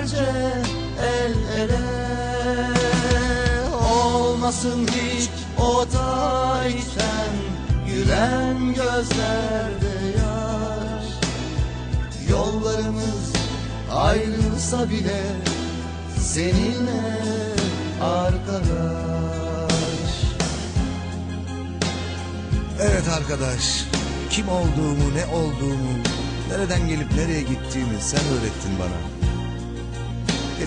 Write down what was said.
beraberce el ele. Olmasın hiç o da içten gülen gözlerde yaş. Yollarımız ayrılsa bile seninle arkadaş. Evet arkadaş, kim olduğumu, ne olduğumu, nereden gelip nereye gittiğimi sen öğrettin bana.